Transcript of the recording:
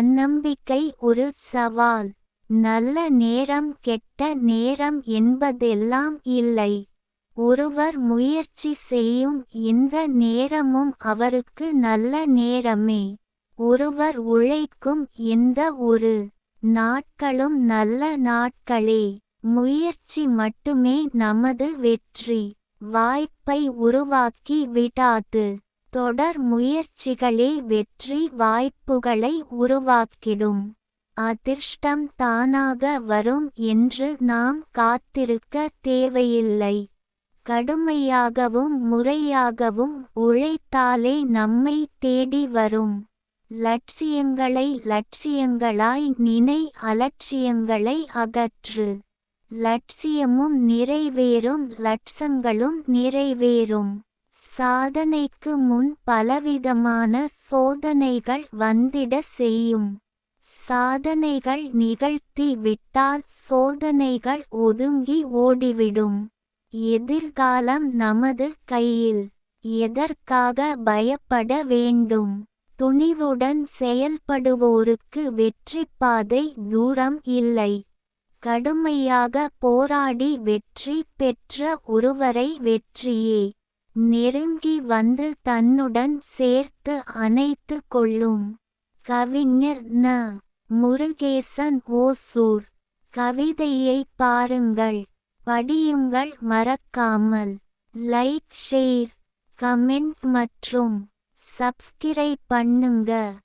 தன்னம்பிக்கை ஒரு சவால். நல்ல நேரம் கெட்ட நேரம் என்பதெல்லாம் இல்லை. ஒருவர் முயற்சி செய்யும் இந்த நேரமும் அவருக்கு நல்ல நேரமே. ஒருவர் உழைக்கும் எந்த ஒரு நாட்களும் நல்ல நாட்களே. முயற்சி மட்டுமே நமது வெற்றி. வாய்ப்பை உருவாக்கி விடாது. தொடர் முயற்சிகளே வெற்றி வாய்ப்புகளை உருவாக்கிடும். அதிர்ஷ்டம் தானாக வரும் என்று நாம் காத்திருக்க தேவையில்லை. கடுமையாகவும் முறையாகவும் உழைத்தாலே நம்மை தேடி வரும். லட்சியங்களை லட்சியங்களாய் நினை அலட்சியங்களை அகற்று. லட்சியமும் நிறைவேறும் லட்சங்களும் நிறைவேறும். சாதனைக்கு முன் பலவிதமான சோதனைகள் வந்திட செய்யும். சாதனைகள் நிகழ்த்தி விட்டால் சோதனைகள் ஒதுங்கி ஓடிவிடும். எதிர்காலம் நமது கையில். எதற்காக பயப்பட வேண்டும்? துணிவுடன் செயல்படுவோருக்கு வெற்றி பாதை தூரம் இல்லை. கடுமையாக போராடி வெற்றி பெற்ற ஒருவரை வெற்றியே. நெருங்கி வந்து தன்னுடன் சேர்த்து அணைத்து கொள்ளும். கவிஞர் ந. முருகேசன் ஓசூர். கவிதையை பாருங்கள். படியுங்கள் மறக்காமல். லைக் ஷேர் கமெண்ட் மற்றும் சப்ஸ்கிரைப் பண்ணுங்க.